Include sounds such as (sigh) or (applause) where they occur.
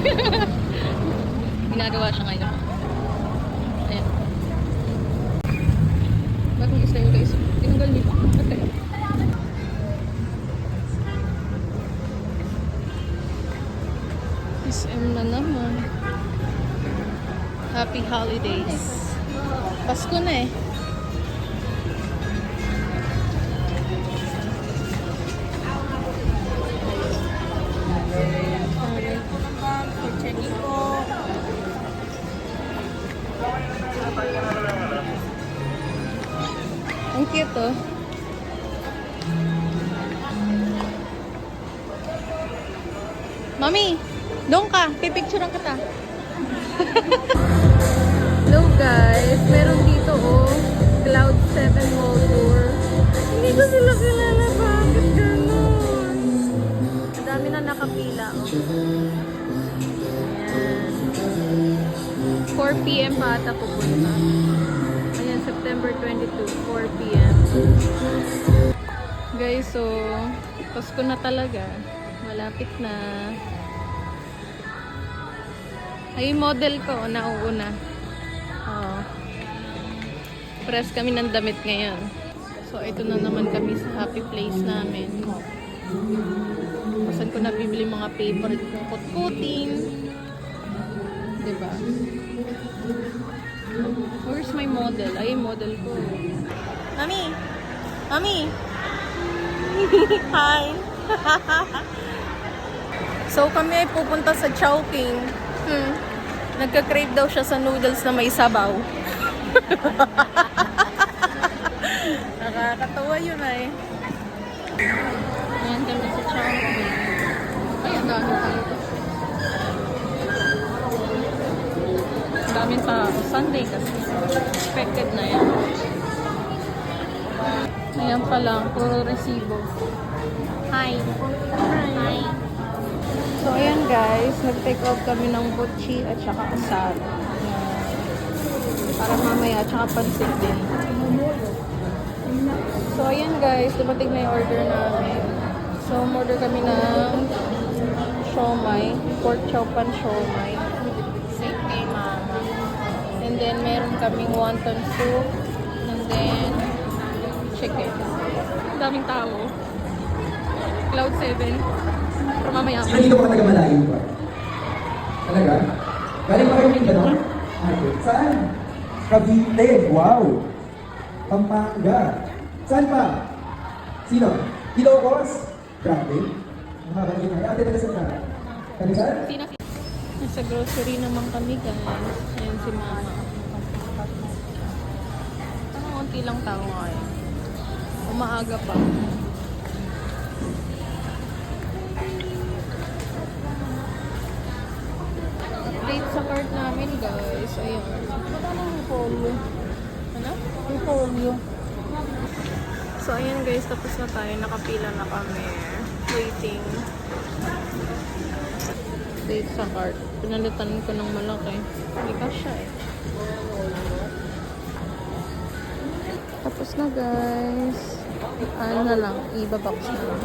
(laughs) Ginagawa siya ngayon. Ayan. Bagong isa yung guys. Tinanggal niyo na naman. Happy holidays. Pasko na eh. Cute oh. Mami, doon ka. Pipicturean kita. (laughs) Hello guys. Meron dito oh. Cloud 7 Mall Tour. Hindi ko sila kilala. Bakit ganun? Ang dami na nakapila oh. Ayan. 4 p.m. pa ata pupunta. Ayan, September 22, 4 p.m. Guys, so, Pasko na talaga. Malapit na. Ay, model ko, nauuna. Oo. Press kami ng damit ngayon. So, ito na naman kami sa happy place namin. Saan ko nabibili mga favorite kong kutkutin. Diba? Where's my model? Ay, model ko. Mami! Mami! (laughs) Hi! (laughs) so, kami ay pupunta sa Chowking. Hmm. Nagka-crave daw siya sa noodles na may sabaw. (laughs) Nakakatawa yun ay. Ayan kami sa Chowking. Ay, ang dami tayo. Ang dami sa Sunday kasi. Expected na yan. Ayan pa lang, puro resibo. Hi! Hi! So, ayan guys, nag-take out kami ng butchi at saka asal. Para mamaya, at saka pansit din. So, ayan guys, dumating na yung order namin. So, order kami ng siomay, pork chow pan siomay. Same kay mama. And then, meron kaming wonton soup. And then, chicken. Ang daming tao. Cloud 7. Pero mamaya. Sino dito mga taga-malayo ba? Talaga? Galing pa kayo Mindanao? Okay. Saan? Cavite. Wow. Pampanga. Saan pa? Sino? Ilocos? Grabe. Makakagin na. Ate, taga saan ka? Taga saan? Nasa grocery naman kami guys. Ayan si mama. Parang unti lang tao ngayon. Umaaga pa. Update sa cart namin guys. Ayan. Ano yung polio? Ano? Yung polio. So ayan guys, tapos na tayo. Nakapila na kami. Waiting. Update sa cart. Pinalitan ko ng malaki. Hindi ka siya eh. Tapos na guys. Ano na lang, ibabox na lang.